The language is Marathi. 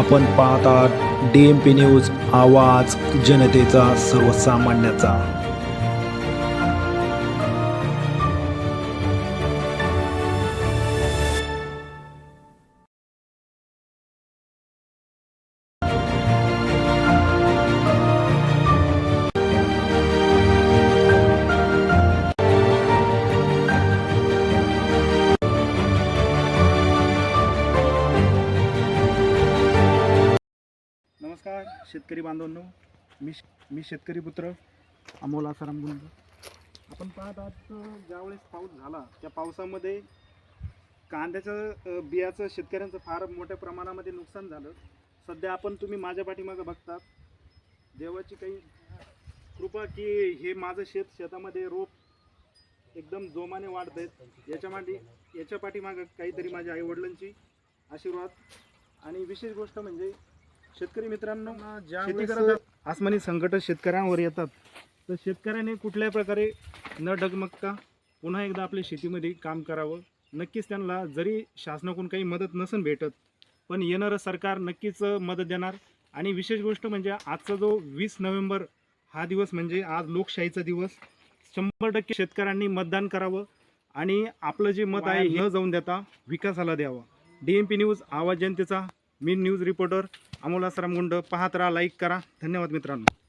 आपण पाहतात डी एम पी न्यूज आवाज जनतेचा सर्वसामान्याचा. नमस्कार शेतकरी बांधवांनो. मी मी शेतकरी पुत्र अमोल आसाराम गुंड. आपण पाहत आहात ज्यावेळेस पाऊस झाला त्या पावसामध्ये कांद्याचं बियाचं शेतकऱ्यांचं फार मोठ्या प्रमाणामध्ये नुकसान झालं. सध्या आपण तुम्ही माझ्या पाठीमागं बघतात. देवाची काही कृपा की हे माझं शेत शेतामध्ये रोप एकदम जोमाने वाढत आहेत. याच्या याच्या पाठीमागं काहीतरी माझ्या आईवडिलांची आशीर्वाद. आणि विशेष गोष्ट म्हणजे शेतकरी मित्रांनो शेती करत आसमानी संकट शेतकऱ्यांवर येतात. तर शेतकऱ्याने कुठल्या प्रकारे न डगमगता पुन्हा एकदा आपल्या शेतीमध्ये काम करावं. नक्कीच त्यांना जरी शासनाकडून काही मदत नसन भेटत पण येणारं सरकार नक्कीच मदत देणार. आणि विशेष गोष्ट म्हणजे आजचा जो वीस नोव्हेंबर हा दिवस म्हणजे आज लोकशाहीचा दिवस. शंभर टक्के शेतकऱ्यांनी मतदान करावं आणि आपलं जे मत आहे हे न जाऊन देता विकासाला द्यावं. डी एम पी न्यूज आवाज जनतेचा मी न्यूज रिपोर्टर अमोल आसराम पाहत राहा लाईक करा. धन्यवाद मित्रांनो.